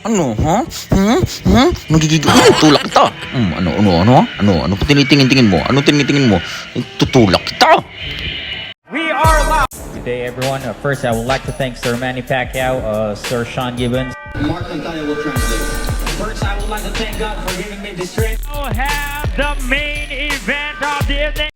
Ano, ha? Hmm? Hmm? Nagigigil. Tutulak kita. Hmm, ano, ano, ano? Ano, ano pa tinitingin-tingin mo? Ano tinitingin mo? Tutulak kita. We are live. Good day, everyone. Uh, first, I would like to thank Sir Manny Pacquiao, uh, Sir Sean Gibbons. Mark Antaya will translate. First, I would like to thank God for giving me this strength. We have the main event of the evening.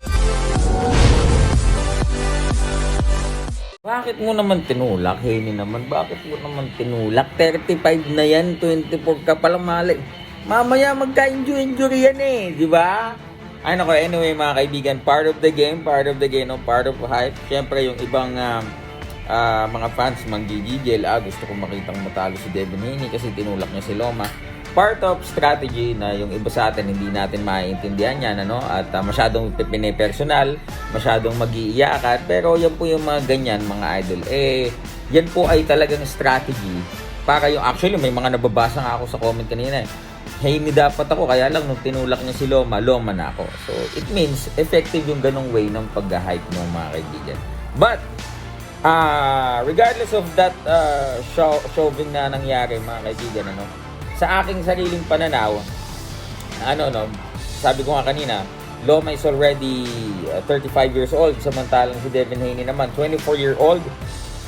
Bakit mo naman tinulak? Hini naman, bakit mo naman tinulak? 35 na yan, 24 ka palang mali. Mamaya magka-injury-injury yan eh, di ba? Ay nako, anyway mga kaibigan, part of the game, part of the game, no? part of hype. Siyempre yung ibang ah, ah, mga fans manggigigil, ah, gusto ko makitang matalo si Devin Haney kasi tinulak niya si Loma. Part of strategy na yung iba sa atin hindi natin maiintindihan yan, ano? At ah, masyadong pinipersonal, masyadong mag-iiyakan, pero yan po yung mga ganyan, mga idol. Eh, yan po ay talagang strategy para yung actually may mga nababasa nga ako sa comment kanina eh. Haney dapat ako, kaya lang nung tinulak niya si Loma, Loma na ako. So, it means effective yung ganong way ng pag-hype ng mga kaibigan. But, ah regardless of that uh, show, shoving na nangyari mga kaibigan, ano, sa aking sariling pananaw, ano no, sabi ko nga kanina, Loma is already uh, 35 years old, samantalang si Devin Haney naman, 24 year old.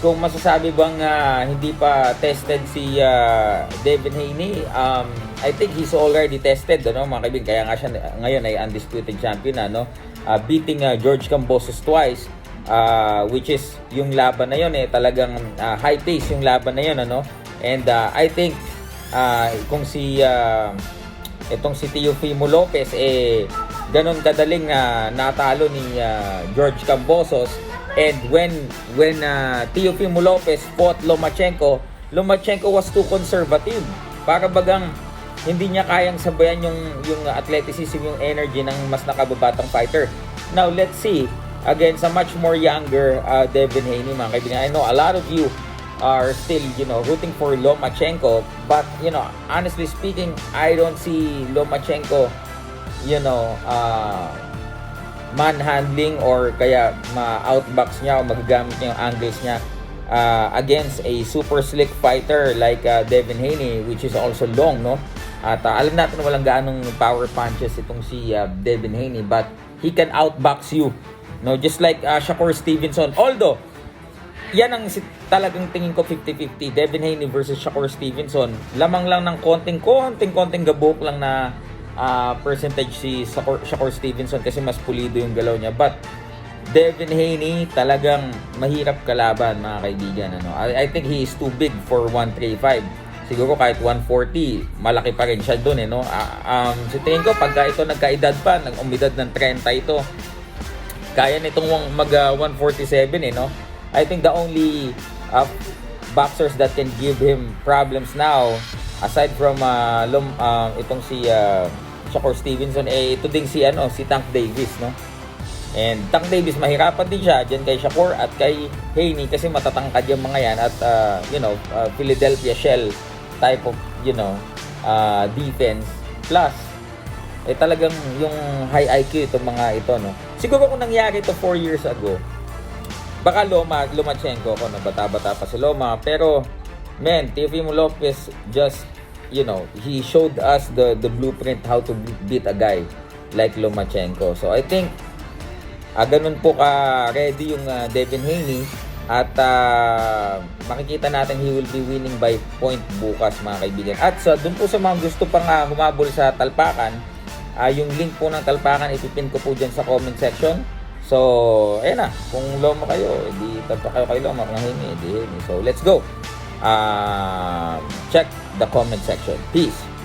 Kung masasabi bang ah, hindi pa tested si ah, Devin Haney, um, I think he's already tested, ano, mga kaibigan. Kaya nga siya ngayon ay undisputed champion na, no? Ah, beating ah, George Cambosos twice, ah, which is yung laban na yun eh, talagang ah, high pace yung laban na yun, ano? And ah, I think ah, kung si ah, itong si Teofimo Lopez eh ganun kadaling na natalo ni ah, George Cambosos. And when when uh, Teofimo Lopez fought Lomachenko Lomachenko was too conservative. Para bagang hindi niya kayang sabayan yung yung athleticism yung energy ng mas nakababatang fighter. Now let's see. Against a much more younger uh, Devin Haney mga kaibigan I know a lot of you are still, you know, rooting for Lomachenko. But, you know, honestly speaking, I don't see Lomachenko, you know, uh, manhandling or kaya ma-outbox niya o magagamit niya yung angles niya uh, against a super slick fighter like uh, Devin Haney which is also long, no? At uh, alam natin walang gaanong power punches itong si uh, Devin Haney but he can outbox you. No, just like uh, Shakur Stevenson. Although yan ang talagang tingin ko 50-50. Devin Haney versus Shakur Stevenson. Lamang lang ng konting, konting, konting gabok lang na ah, percentage si Shakur, Shakur Stevenson kasi mas pulido yung galaw niya. But Devin Haney talagang mahirap kalaban mga kaibigan. Ano? I, I think he is too big for 135. Siguro kahit 140, malaki pa rin siya doon. Eh, no? Ah, um, si tingin ko, pagka ito nagkaedad pa, nag-umidad ng 30 ito, kaya nitong mag ah, 147 eh no I think the only uh, boxers that can give him problems now aside from uh, Lom, uh, itong si uh, Shakur Stevenson eh ito ding si ano si Tank Davis no? And Tank Davis mahirapan din siya diyan kay Shakur at kay Haney kasi matatangkad yung mga yan at uh, you know uh, Philadelphia shell type of you know uh, defense. Plus eh talagang yung high IQ itong mga ito no? Siguro kung nangyari ito 4 years ago baka Loma Lomachenko ko no? Bata-bata pa si Loma. Pero man Teofimo Lopez just you know he showed us the the blueprint how to beat a guy like Lomachenko. So I think ah, ganun po ka ready yung ah, Devin Haney. At ah, makikita natin he will be winning by point bukas mga kaibigan. At sa dun po sa mga gusto pang ah, humabol sa talpakan ah, yung link po ng talpakan ipipin ko po dyan sa comment section so ayan na. Kung loma kayo edi talpa kayo kay loma kung hindi edi so let's go. Ah, check the comment section. Peace